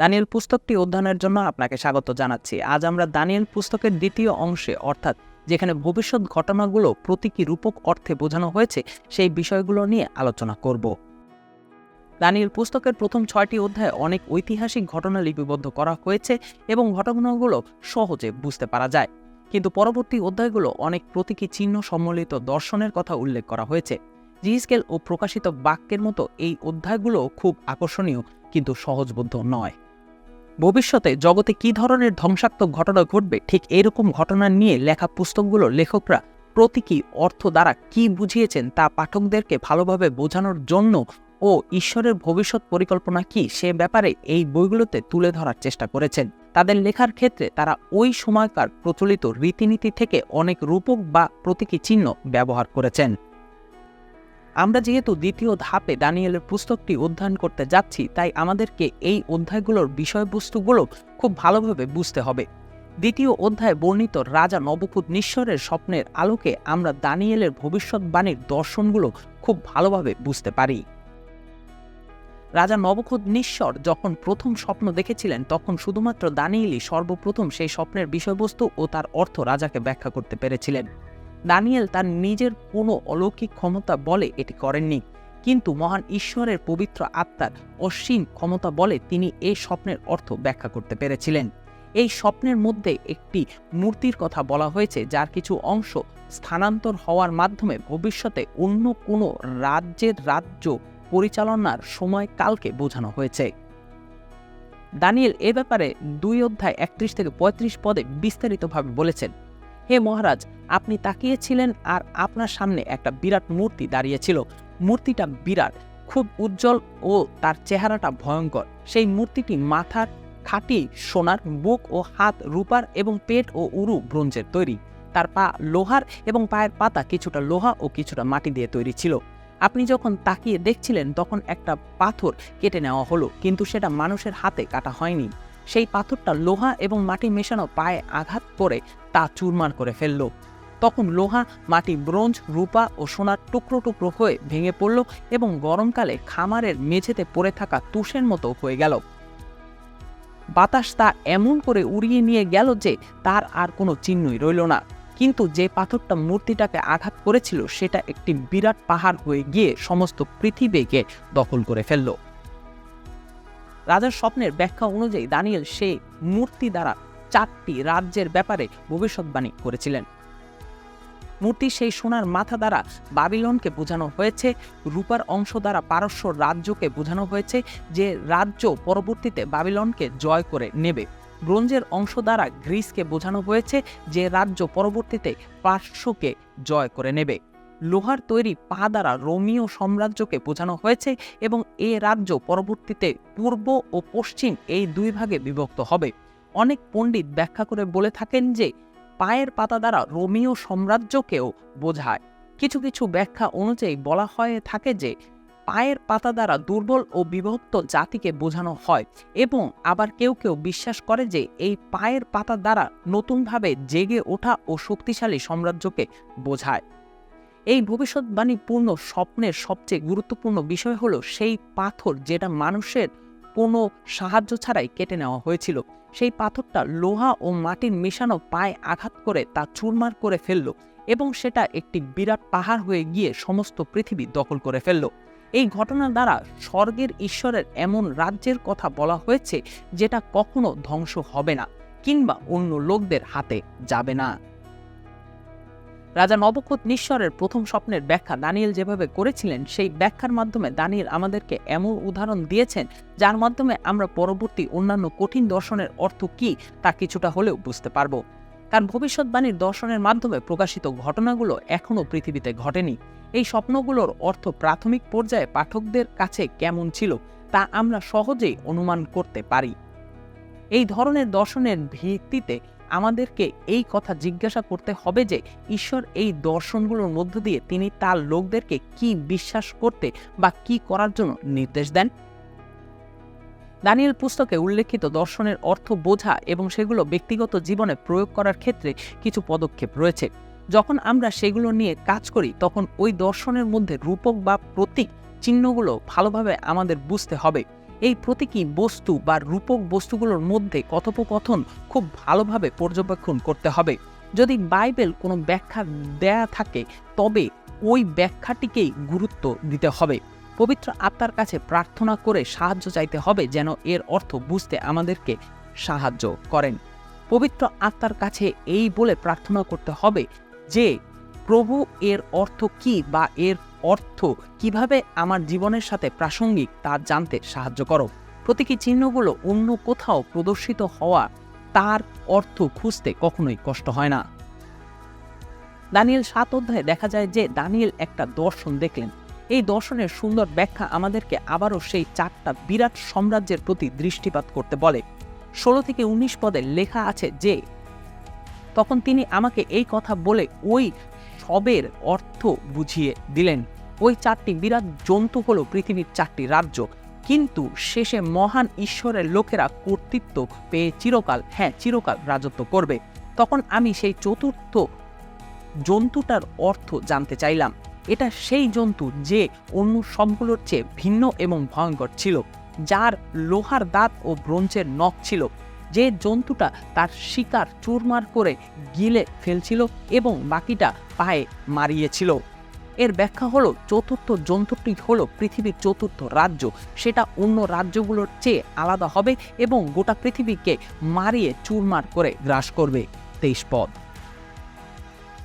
Danijel পুস্তকটি অধ্যয়নের জন্য আপনাকে স্বাগত জানাচ্ছি। আজ আমরা দানিয়েল পুস্তকের দ্বিতীয় অংশে, অর্থাৎ যেখানে ভবিষ্যৎ ঘটনাগুলো প্রতীকী রূপক অর্থে বোঝানো হয়েছে, সেই বিষয়গুলো নিয়ে আলোচনা করব। দানিয়েল পুস্তকের প্রথম ছয়টি অধ্যায়ে অনেক ঐতিহাসিক ঘটনা লিপিবদ্ধ করা হয়েছে এবং ঘটনাগুলো সহজে বুঝতে পারা যায়। কিন্তু পরবর্তী অধ্যায়গুলো অনেক প্রতীকী চিহ্ন সম্মিলিত দর্শনের কথা উল্লেখ করা হয়েছে। জিহিসকেল ও প্রকাশিত বাক্যের মতো এই অধ্যায়গুলো খুব আকর্ষণীয়, কিন্তু সহজবোধ্য নয়। ভবিষ্যতে জগতে কী ধরনের ধ্বংসাত্মক ঘটনা ঘটবে, ঠিক এরকম ঘটনা নিয়ে লেখা পুস্তকগুলো লেখকরা প্রতীকী অর্থ দ্বারা কি বুঝিয়েছেন তা পাঠকদেরকে ভালোভাবে বোঝানোর জন্য ও ঈশ্বরের ভবিষ্যৎ পরিকল্পনা কি সে ব্যাপারে এই বইগুলোতে তুলে ধরার চেষ্টা করেছেন। তাদের লেখার ক্ষেত্রে তারা ওই সময়কার প্রচলিত রীতিনীতি থেকে অনেক রূপক বা প্রতীকী চিহ্ন ব্যবহার করেছেন। আমরা যেহেতু দ্বিতীয় ধাপে দানিয়েলের পুস্তকটি অধ্যয়ন করতে যাচ্ছি, তাই আমাদেরকে এই অধ্যায়গুলোর বিষয়বস্তুগুলো খুব ভালোভাবে বুঝতে হবে। দ্বিতীয় অধ্যায়ে বর্ণিত রাজা নবকুদ নিশ্বরের স্বপ্নের আলোকে আমরা দানিয়েলের ভবিষ্যৎবাণীর দর্শনগুলো খুব ভালোভাবে বুঝতে পারি। রাজা নবখুদ নিশ্বর যখন প্রথম স্বপ্ন দেখেছিলেন, তখন শুধুমাত্র দানিয়েলই সর্বপ্রথম সেই স্বপ্নের বিষয়বস্তু ও তার অর্থ রাজাকে ব্যাখ্যা করতে পেরেছিলেন। দানিয়েল তার নিজের কোনো অলৌকিক ক্ষমতা বলে এটি করেননি। কিন্তু মহান ঈশ্বরের পবিত্র আত্মার অসীম ক্ষমতা বলে তিনি এই স্বপ্নের অর্থ ব্যাখ্যা করতে পেরেছিলেন। এই স্বপ্নের মধ্যে একটি মূর্তির কথা বলা হয়েছে, যার কিছু অংশ স্থানান্তর হওয়ার মাধ্যমে ভবিষ্যতে অন্য কোনো রাজ্যের রাজ্য পরিচালনার সময়কালকে বোঝানো হয়েছে। দানিয়েল এ ব্যাপারে দুই অধ্যায় একত্রিশ থেকে পঁয়ত্রিশ পদে বিস্তারিতভাবে বলেছেন। হে মহারাজ, আপনি তাকিয়েছিলেন আর আপনার সামনে একটা বিরাট মূর্তি দাঁড়িয়েছিল। মূর্তিটা বিরাট, খুব উজ্জ্বল ও তার চেহারাটা ভয়ঙ্কর। সেই মূর্তিটি মাথার খাঁটি সোনার বুক ও হাত রূপার এবং পেট ও উরু ব্রোঞ্জের তৈরি। তার পা লোহার এবং পায়ের পাতা কিছুটা লোহা ও কিছুটা মাটি দিয়ে তৈরি ছিল। আপনি যখন তাকিয়ে দেখছিলেন, তখন একটা পাথর কেটে নেওয়া হলো, কিন্তু সেটা মানুষের হাতে কাটা হয়নি। সেই পাথরটা লোহা এবং মাটি মেশানো পায়ে আঘাত করে তা চুরমার করে ফেলল। তখন লোহা, মাটি ব্রোঞ্জ, রূপা ও সোনার টুকরো টুকরো হয়ে ভেঙে পড়ল এবং গরমকালে খামারের মেঝেতে পড়ে থাকা তুষের মতো হয়ে গেল। বাতাস তা এমন করে উড়িয়ে নিয়ে গেল যে তার আর কোনো চিহ্নই রইল না। কিন্তু যে পাথরটা মূর্তিটাকে আঘাত করেছিল সেটা একটি বিরাট পাহাড় হয়ে গিয়ে সমস্ত পৃথিবীকে দখল করে ফেলল। রাজার স্বপ্নের ব্যাখ্যা অনুযায়ী দানিয়েল সে মূর্তি দ্বারা চারটি রাজ্যের ব্যাপারে ভবিষ্যৎবাণী করেছিলেন। মূর্তি সেই সোনার মাথা দ্বারা বাবিলনকে বোঝানো হয়েছে, রূপার অংশ দ্বারা পারস্য রাজ্যকে বোঝানো হয়েছে যে রাজ্য পরবর্তীতে বাবিলনকে জয় করে নেবে। ব্রোঞ্জের অংশ দ্বারা গ্রিসকে বোঝানো হয়েছে যে রাজ্য পরবর্তীতে পার্শ্বকে জয় করে নেবে। লোহার তৈরি পা দ্বারা রোমীয় সাম্রাজ্যকে বোঝানো হয়েছে এবং এ রাজ্য পরবর্তীতে পূর্ব ও পশ্চিম এই দুই ভাগে বিভক্ত হবে। অনেক পণ্ডিত ব্যাখ্যা করে বলে থাকেন যে, পায়ের পাতা দ্বারা রোমীয় সাম্রাজ্যকেও বোঝায়। কিছু কিছু ব্যাখ্যা অনুযায়ী বলা হয়ে, থাকে যে, পায়ের পাতা দ্বারা দুর্বল ও বিভক্ত জাতিকে বোঝানো হয় এবং আবার কেউ কেউ বিশ্বাস করে যে, এই পায়ের পাতা দ্বারা নতুনভাবে জেগে ওঠা ও শক্তিশালী সাম্রাজ্যকে বোঝায়। এই ভবিষ্যৎবাণী পূর্ণ স্বপ্নের সবচেয়ে গুরুত্বপূর্ণ বিষয় হলো সেই পাথর যেটা মানুষের কোনো সাহায্য ছাড়াই কেটে নেওয়া হয়েছিল। সেই পাথরটা লোহা ও মাটির মেশানো পায়ে আঘাত করে তা চুরমার করে ফেলল এবং সেটা একটি বিরাট পাহাড় হয়ে গিয়ে সমস্ত পৃথিবী দখল করে ফেলল। এই ঘটনা দ্বারা স্বর্গের ঈশ্বরের এমন রাজ্যের কথা বলা হয়েছে যেটা কখনো ধ্বংস হবে না কিংবা অন্য লোকদের হাতে যাবে না। রাজা নবকুত নিশ্বরের প্রথম স্বপ্নের ব্যাখ্যা দানিয়েল যেভাবে করেছিলেন, সেই ব্যাখ্যার মাধ্যমে দানিয়েল আমাদেরকে এমন উদাহরণ দিয়েছেন, যার মাধ্যমে আমরা পরবর্তী অন্যান্য কঠিন দর্শনের অর্থ কি তা কিছুটা হলেও বুঝতে পারব। তার ভবিষ্যৎবাণীর দর্শনের মাধ্যমে প্রকাশিত ঘটনাগুলো এখনও পৃথিবীতে ঘটেনি। এই স্বপ্নগুলোর অর্থ প্রাথমিক পর্যায়ে পাঠকদের কাছে কেমন ছিল তা আমরা সহজেই অনুমান করতে পারি। এই ধরনের দর্শনের ভিত্তিতে আমাদেরকে এই কথা জিজ্ঞাসা করতে হবে যে ঈশ্বর এই দর্শনগুলোর মধ্য দিয়ে তিনি তার লোকদেরকে কি বিশ্বাস করতে বা কি করার জন্য নির্দেশ দেন। দানিয়েল পুস্তকে উল্লেখিত দর্শনের অর্থ বোঝা এবং সেগুলো ব্যক্তিগত জীবনে প্রয়োগ করার ক্ষেত্রে কিছু পদক্ষেপ রয়েছে। যখন আমরা সেগুলো নিয়ে কাজ করি, তখন ওই দর্শনের মধ্যে রূপক বা প্রতীক চিহ্নগুলো ভালোভাবে আমাদের বুঝতে হবে। এই প্রতীকী বস্তু বা রূপক বস্তুগুলোর মধ্যে কথোপকথন খুব ভালোভাবে পর্যবেক্ষণ করতে হবে। যদি বাইবেল কোনো ব্যাখ্যা দেয়া থাকে, তবে ওই ব্যাখ্যাটিকেই গুরুত্ব দিতে হবে। পবিত্র আত্মার কাছে প্রার্থনা করে সাহায্য চাইতে হবে যেন এর অর্থ বুঝতে আমাদেরকে সাহায্য করেন। পবিত্র আত্মার কাছে এই বলে প্রার্থনা করতে হবে যে, প্রভু এর অর্থ কি বা এর অর্থ কীভাবে আমার জীবনের সাথে প্রাসঙ্গিক তা জানতে সাহায্য করো। প্রতীকী চিহ্নগুলো অন্য কোথাও প্রদর্শিত হওয়া তার অর্থ খুঁজতে কখনোই কষ্ট হয় না। দানিয়েল সাত অধ্যায়ে দেখা যায় যে দানিয়েল একটা দর্শন দেখলেন। এই দর্শনের সুন্দর ব্যাখ্যা আমাদেরকে আবারও সেই চারটা বিরাট সাম্রাজ্যের প্রতি দৃষ্টিপাত করতে বলে। ষোলো থেকে উনিশ পদে লেখা আছে যে, তখন তিনি আমাকে এই কথা বলে ওই সবের অর্থ বুঝিয়ে দিলেন। ওই চারটি বিরাট জন্তু হলো পৃথিবীর চারটি রাজ্য। কিন্তু শেষে মহান ঈশ্বরের লোকেরা কর্তৃত্ব পেয়ে চিরকাল হ্যাঁ চিরকাল রাজত্ব করবে। তখন আমি সেই চতুর্থ জন্তুটার অর্থ জানতে চাইলাম। এটা সেই জন্তু যে অন্য সবগুলোর চেয়ে ভিন্ন এবং ভয়ঙ্কর ছিল, যার লোহার দাঁত ও ব্রোঞ্জের নখ ছিল। যে জন্তুটা তার শিকার চুরমার করে গিলে ফেলছিল এবং বাকিটা পায়ে মারিয়েছিল। এর ব্যাখ্যা হলো, চতুর্থ জন্তুটি হলো পৃথিবীর চতুর্থ রাজ্য। সেটা অন্য রাজ্যগুলোর চেয়ে আলাদা হবে এবং গোটা পৃথিবীকে মারিয়ে চুরমার করে গ্রাস করবে। তেইশ পদ।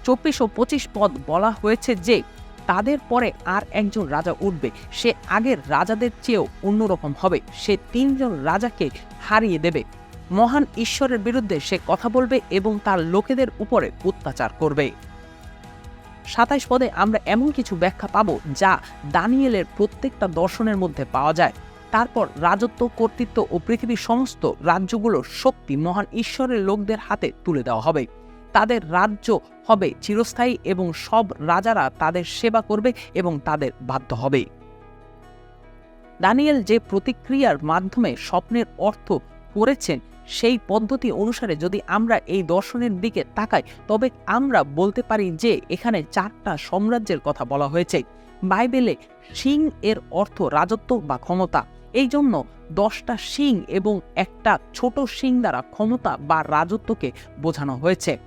চব্বিশ ও পঁচিশ পদ বলা হয়েছে যে, তাদের পরে আর একজন রাজা উঠবে। সে আগের রাজাদের চেয়েও অন্যরকম হবে। সে তিনজন রাজাকে হারিয়ে দেবে। মহান ঈশ্বরের বিরুদ্ধে সে কথা বলবে এবং তার লোকেদের উপরে অত্যাচার করবে। সাতাইশ পদে আমরা এমন কিছু ব্যাখ্যা পাব যা দানিয়েলের প্রত্যেকটা দর্শনের মধ্যে পাওয়া যায়। তারপর রাজত্ব, কর্তৃত্ব ও পৃথিবীর সমস্ত রাজ্যগুলোর শক্তি মহান ঈশ্বরের লোকদের হাতে তুলে দেওয়া হবে। তাদের রাজ্য হবে চিরস্থায়ী এবং সব রাজারা তাদের সেবা করবে এবং তাদের বাধ্য হবে। দানিয়েল যে প্রতিক্রিয়ার মাধ্যমে স্বপ্নের অর্থ করেছেন সেই পদ্ধতি অনুসারে যদি আমরা এই দর্শনের দিকে তাকাই, তবে আমরা বলতে পারি যে এখানে চারটা সাম্রাজ্যের কথা বলা হয়েছে। বাইবেলে সিং এর অর্থ রাজত্ব বা ক্ষমতা। এই জন্য দশটা সিং এবং একটা ছোট সিং দ্বারা ক্ষমতা বা রাজত্বকে বোঝানো হয়েছে।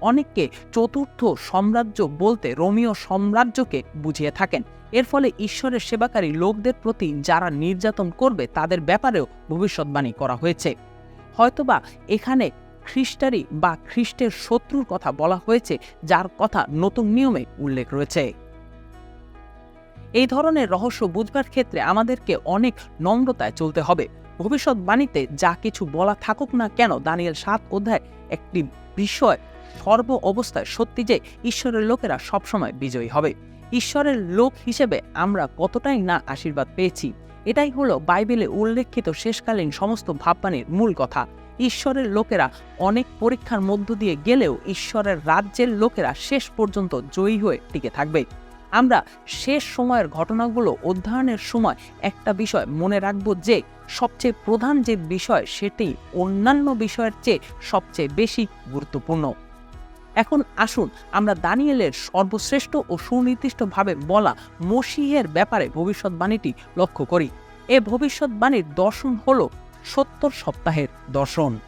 অনেককে চতুর্থ সাম্রাজ্য বলতে রোমিও সাম্রাজ্যকে বুঝিয়ে থাকেন। এর ফলে ঈশ্বরের সেবাকারী লোকদের প্রতি যারা নির্যাতন করবে, তাদের ব্যাপারেও ভবিষ্যৎবাণী করা হয়েছে। হয়তোবা এখানে খ্রিস্টারি বা খ্রিস্টের শত্রুর কথা বলা হয়েছে, যার কথা নতুন নিয়মে উল্লেখ রয়েছে। এই ধরনের রহস্য বুঝবার ক্ষেত্রে আমাদেরকে অনেক নম্রতায় চলতে হবে। ভবিষ্যৎবাণীতে যা কিছু বলা থাকুক না কেন, দানিয়েল সাত অধ্যায় একটি বিষয়, সর্ব অবস্থায় সত্যি যে ঈশ্বরের লোকেরা সবসময় বিজয়ী হবে। ঈশ্বরের লোক হিসেবে আমরা কতটাই না আশীর্বাদ পেয়েছি এটাই হলো বাইবেলে উল্লেখিত শেষকালীন সমস্ত ভাববাণীর মূল কথা। ঈশ্বরের লোকেরা অনেক পরীক্ষার মধ্য দিয়ে গেলেও ঈশ্বরের রাজ্যের লোকেরা শেষ পর্যন্ত জয়ী হয়ে টিকে থাকবে। আমরা শেষ সময়ের ঘটনাগুলো অধ্যয়নের সময় একটা বিষয় মনে রাখব যে, সবচেয়ে প্রধান যে বিষয় সেটি অন্যান্য বিষয়ের চেয়ে সবচেয়ে বেশি গুরুত্বপূর্ণ। এখন আসুন আমরা দানিয়েলের সর্বশ্রেষ্ঠ ও সুনির্দিষ্টভাবে বলা মসিহের ব্যাপারে ভবিষ্যৎবাণীটি লক্ষ্য করি। এ ভবিষ্যৎবাণীর দর্শন হল সত্তর সপ্তাহের দর্শন।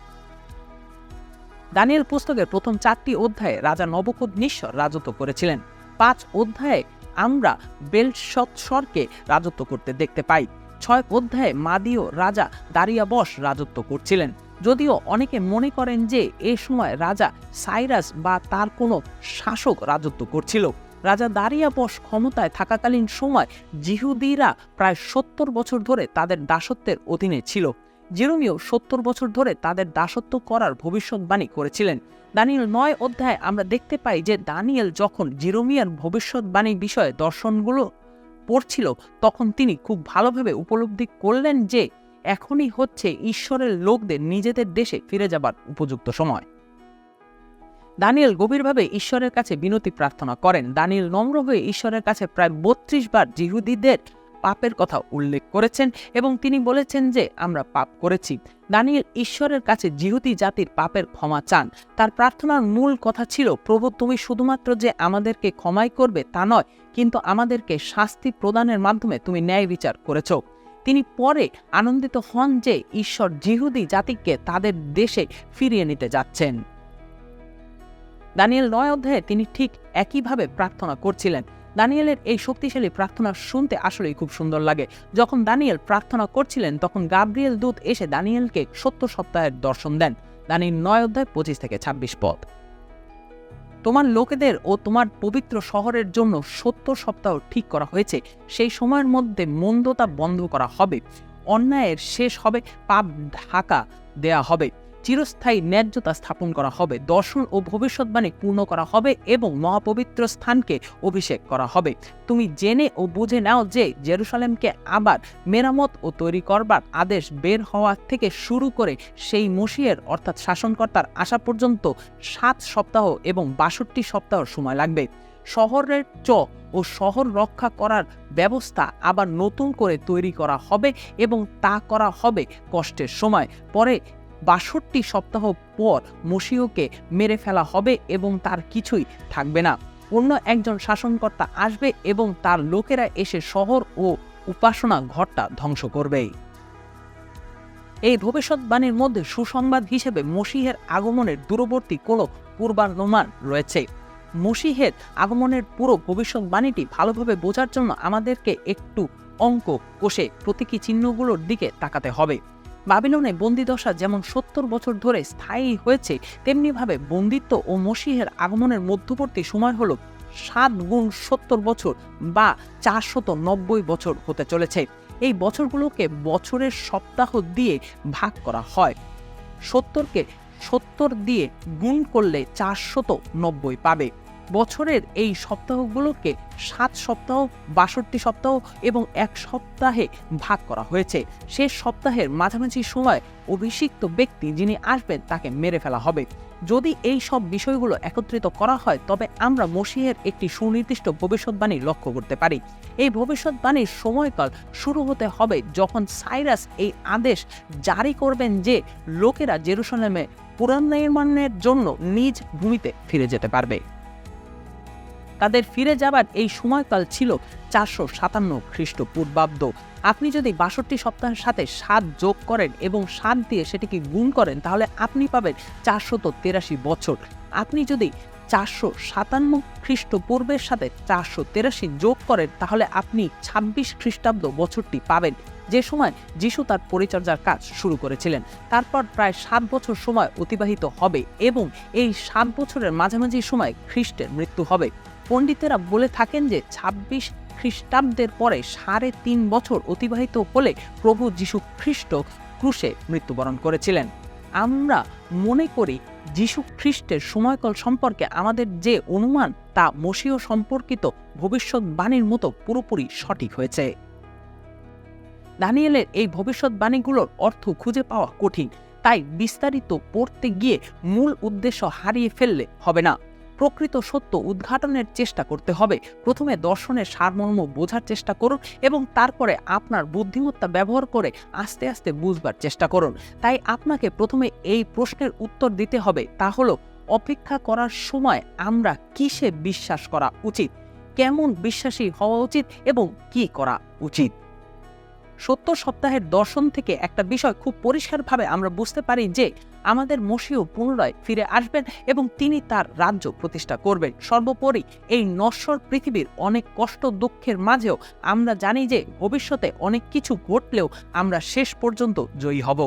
দানিয়েল পুস্তকের প্রথম চারটি অধ্যায়ে রাজা নবকুদ নিশ্বর রাজত্ব করেছিলেন। পাঁচ অধ্যায়ে আমরা বেলসৎসরকে রাজত্ব করতে দেখতে পাই। ছয় অধ্যায়ে মাদীয় রাজা দারিয়াবস রাজত্ব করছিলেন। যদিও অনেকে মনে করেন যে এ সময় রাজা সাইরাস বা তার কোনো শাসক রাজত্ব করছিল। রাজা দারিয়াবস ক্ষমতায় থাকাকালীন সময় জিহুদিরা প্রায় সত্তর বছর ধরে তাদের দাসত্বের অধীনে ছিল। জেরোমিও সত্তর বছর ধরে তাদের দাসত্ব করার ভবিষ্যৎবাণী করেছিলেন। দানিয়েল নয় অধ্যায়ে আমরা দেখতে পাই যে দানিয়েল যখন জিরোমিয়ার ভবিষ্যৎবাণী বিষয়ে দর্শনগুলো পড়ছিল, তখন তিনি খুব ভালোভাবে উপলব্ধি করলেন যে এখনই হচ্ছে ঈশ্বরের লোকদের নিজেদের দেশে ফিরে যাবার উপযুক্ত সময়। দানিয়েল গভীরভাবে ঈশ্বরের কাছে বিনতি প্রার্থনা করেন। দানিয়েল নম্র হয়ে ঈশ্বরের কাছে প্রায় বত্রিশ বার জিহুদিদের পাপের কথা উল্লেখ করেছেন এবং তিনি বলেছেন যে, আমরা পাপ করেছি। দানিয়েল ঈশ্বরের কাছে জিহুদি জাতির পাপের ক্ষমা চান। তার প্রার্থনার মূল কথা ছিল, প্রভু, তুমি শুধুমাত্র যে আমাদেরকে ক্ষমাই করবে তা নয়, কিন্তু আমাদেরকে শাস্তি প্রদানের মাধ্যমে তুমি ন্যায় বিচার করেছ। তিনি পরে আনন্দিত হন যে ঈশ্বর জিহুদি জাতিকে তাদের দেশে ফিরিয়ে নিতে যাচ্ছেন। দানিয়েল নয় অধ্যায়ে তিনি ঠিক একইভাবে প্রার্থনা করছিলেন। দানিয়েলের এই শক্তিশালী প্রার্থনা শুনতে আসলেই খুব সুন্দর লাগে। যখন দানিয়েল প্রার্থনা করছিলেন, তখন গাব্রিয়েল দূত এসে দানিয়েলকে সত্য সপ্তাহের দর্শন দেন। দানিয়েল নয় অধ্যায় পঁচিশ থেকে ছাব্বিশ পদ। তোমার লোকেদের ও তোমার পবিত্র শহরের জন্য সত্তর সপ্তাহ ঠিক করা হয়েছে। সেই সময়ের মধ্যে মন্দতা বন্ধ করা হবে। অন্যায়ের শেষ হবে, পাপ ঢাকা দেয়া হবে। চিরস্থায়ী ন্যায্যতা স্থাপন করা হবে, দর্শন ও ভবিষ্যৎবাণী পূর্ণ করা হবে এবং মহাপবিত্র স্থানকে অভিষেক করা হবে। তুমি জেনে ও বুঝে নাও যে জেরুসালেমকে আবার মেরামত ও তৈরি করবার আদেশ বের হওয়া থেকে শুরু করে সেই মসিয়ের অর্থাৎ শাসনকর্তার আসা পর্যন্ত সাত সপ্তাহ এবং বাষট্টি সপ্তাহ সময় লাগবে। শহরের চ ও শহর রক্ষা করার ব্যবস্থা আবার নতুন করে তৈরি করা হবে এবং তা করা হবে কষ্টের সময়। পরে বাষট্টি সপ্তাহ পর মসিওকে মেরে ফেলা হবে এবং তার কিছুই থাকবে না। অন্য একজন শাসনকর্তা আসবে এবং তার লোকেরা এসে শহর ও উপাসনা ঘরটা ধ্বংস করবে। এই ভবিষ্যৎবাণীর মধ্যে সুসংবাদ হিসেবে মসিহের আগমনের দূরবর্তী কোনো পূর্বানুমান রয়েছে। মসিহের আগমনের পুরো ভবিষ্যৎবাণীটি ভালোভাবে বোঝার জন্য আমাদেরকে একটু অঙ্ক কোষে প্রতীকী চিহ্নগুলোর দিকে তাকাতে হবে। বাবিলনে বন্দিদশা যেমন সত্তর বছর ধরে স্থায়ী হয়েছে, তেমনিভাবে বন্দিত্ব ও মসিহের আগমনের মধ্যবর্তী সময় হলো সাত গুণ সত্তর বছর বা চারশত নব্বই বছর হতে চলেছে। এই বছরগুলোকে বছরের সপ্তাহ দিয়ে ভাগ করা হয়। সত্তরকে সত্তর দিয়ে গুণ করলে চারশত নব্বই পাবে। বছরের এই সপ্তাহগুলোকে সাত সপ্তাহ, বাষট্টি সপ্তাহ এবং এক সপ্তাহে ভাগ করা হয়েছে। শেষ সপ্তাহের মাঝামাঝি সময় অভিষিক্ত ব্যক্তি যিনি আসবেন তাকে মেরে ফেলা হবে। যদি এই সব বিষয়গুলো একত্রিত করা হয়, তবে আমরা মসিহের একটি সুনির্দিষ্ট ভবিষ্যৎবাণী লক্ষ্য করতে পারি। এই ভবিষ্যৎবাণীর সময়কাল শুরু হতে হবে যখন সাইরাস এই আদেশ জারি করবেন যে লোকেরা জেরুসালেমে পুনর্নির্মাণের জন্য নিজ ভূমিতে ফিরে যেতে পারবে। তাদের ফিরে যাবার এই সময়কাল ছিল চারশো সাতান্ন খ্রিস্টপূর্বাব্দ। আপনি যদি বাষট্টি সপ্তাহের সাথে সাত যোগ করেন এবং সাত দিয়ে সেটিকে গুণ করেন, তাহলে আপনি পাবেন চারশত তেরাশি বছর। আপনি যদি চারশো সাতান্ন খ্রিস্টপূর্বের সাথে চারশো তেরাশি যোগ করেন, তাহলে আপনি ছাব্বিশ খ্রিস্টাব্দ বছরটি পাবেন। যে সময় যিশু তার পরিচর্যার কাজ শুরু করেছিলেন, তারপর প্রায় সাত বছর সময় অতিবাহিত হবে এবং এই সাত বছরের মাঝামাঝি সময় খ্রিস্টের মৃত্যু হবে। পণ্ডিতেরা বলে থাকেন যে ছাব্বিশ খ্রিস্টাব্দের পরে সাড়ে তিন বছর অতিবাহিত হলে প্রভু যীশু খ্রিস্ট ক্রুশে মৃত্যুবরণ করেছিলেন। আমরা মনে করি যীশু খ্রিস্টের সময়কাল সম্পর্কে আমাদের যে অনুমান, তা মসীয় সম্পর্কিত ভবিষ্যৎবাণীর মতো পুরোপুরি সঠিক হয়েছে। দানিয়েলের এই ভবিষ্যৎবাণীগুলোর অর্থ খুঁজে পাওয়া কঠিন, তাই বিস্তারিত পড়তে গিয়ে মূল উদ্দেশ্য হারিয়ে ফেললে হবে না। প্রকৃত সত্য উদ্ঘাটনের চেষ্টা করতে হবে। প্রথমে দর্শনের সারমর্ম বোঝার চেষ্টা করুন এবং তারপরে আপনার বুদ্ধিমত্তা ব্যবহার করে আস্তে আস্তে বুঝবার চেষ্টা করুন। তাই আপনাকে প্রথমে এই প্রশ্নের উত্তর দিতে হবে, তা হলো, অপেক্ষা করার সময় আমরা কিসে বিশ্বাস করা উচিত? কেমন বিশ্বাসী হওয়া উচিত এবং কি করা উচিত? সত্তর সপ্তাহের দর্শন থেকে একটা বিষয় খুব পরিষ্কারভাবে আমরা বুঝতে পারি যে আমাদের মসিও পুনরায় ফিরে আসবেন এবং তিনি তার রাজ্য প্রতিষ্ঠা করবেন। সর্বোপরি এই নশ্বর পৃথিবীর অনেক কষ্ট দুঃখের মাঝেও আমরা জানি যে ভবিষ্যতে অনেক কিছু ঘটলেও আমরা শেষ পর্যন্ত জয়ী হব।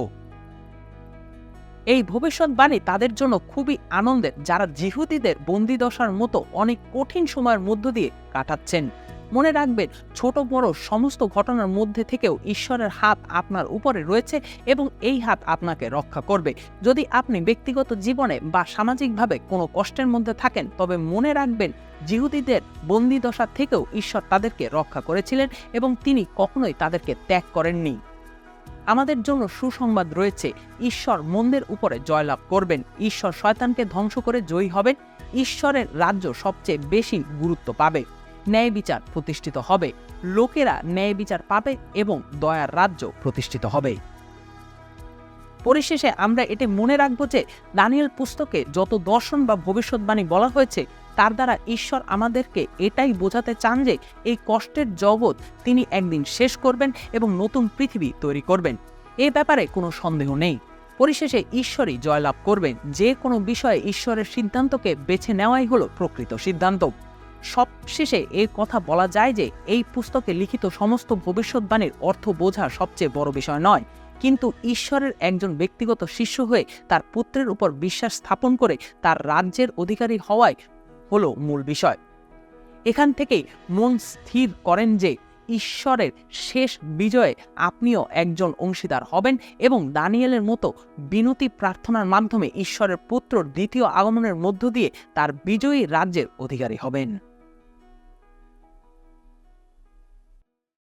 এই ভবিষ্যৎবাণী তাদের জন্য খুবই আনন্দের, যারা জিহুদিদের বন্দিদশার মতো অনেক কঠিন সময়ের মধ্য দিয়ে কাটাচ্ছেন। মনে রাখবেন ছোট বড় সমস্ত ঘটনার মধ্যে থেকেও ঈশ্বরের হাত আপনার উপরে রয়েছে এবং এই হাত আপনাকে রক্ষা করবে। যদি আপনি ব্যক্তিগত জীবনে বা সামাজিকভাবে কোনো কষ্টের মধ্যে থাকেন, তবে মনে রাখবেন, জিহুদিদের বন্দিদশা থেকেও ঈশ্বর তাদেরকে রক্ষা করেছিলেন এবং তিনি কখনোই তাদেরকে ত্যাগ করেননি। আমাদের জন্য সুসংবাদ রয়েছে, ঈশ্বর মন্দের উপরে জয়লাভ করবেন। ঈশ্বর শয়তানকে ধ্বংস করে জয়ী হবেন। ঈশ্বরের রাজ্য সবচেয়ে বেশি গুরুত্ব পাবে। ন্যায় বিচার প্রতিষ্ঠিত হবে। লোকেরা ন্যায় বিচার পাবে এবং দয়ার রাজ্য প্রতিষ্ঠিত হবে। পরিশেষে আমরা এটি মনে রাখব যে দানিয়েল পুস্তকে যত দর্শন বা ভবিষ্যৎবাণী বলা হয়েছে, তার দ্বারা ঈশ্বর আমাদেরকে এটাই বোঝাতে চান যে এই কষ্টের জগৎ তিনি একদিন শেষ করবেন এবং নতুন পৃথিবী তৈরি করবেন। এ ব্যাপারে কোনো সন্দেহ নেই। পরিশেষে ঈশ্বরই জয়লাভ করবেন। যে কোনো বিষয়ে ঈশ্বরের সিদ্ধান্তকে বেছে নেওয়াই হলো প্রকৃত সিদ্ধান্ত। সবশেষে এর কথা বলা যায় যে এই পুস্তকে লিখিত সমস্ত ভবিষ্যৎবাণীর অর্থ বোঝা সবচেয়ে বড় বিষয় নয়। কিন্তু ঈশ্বরের একজন ব্যক্তিগত শিষ্য হয়ে তার পুত্রের উপর বিশ্বাস স্থাপন করে তার রাজ্যের অধিকারী হওয়াই হলো মূল বিষয়। এখান থেকেই মন স্থির করেন যে ঈশ্বরের শেষ বিজয়ে আপনিও একজন অংশীদার হবেন এবং দানিয়েলের মতো বিনতি প্রার্থনার মাধ্যমে ঈশ্বরের পুত্র দ্বিতীয় আগমনের মধ্য দিয়ে তার বিজয়ী রাজ্যের অধিকারী হবেন।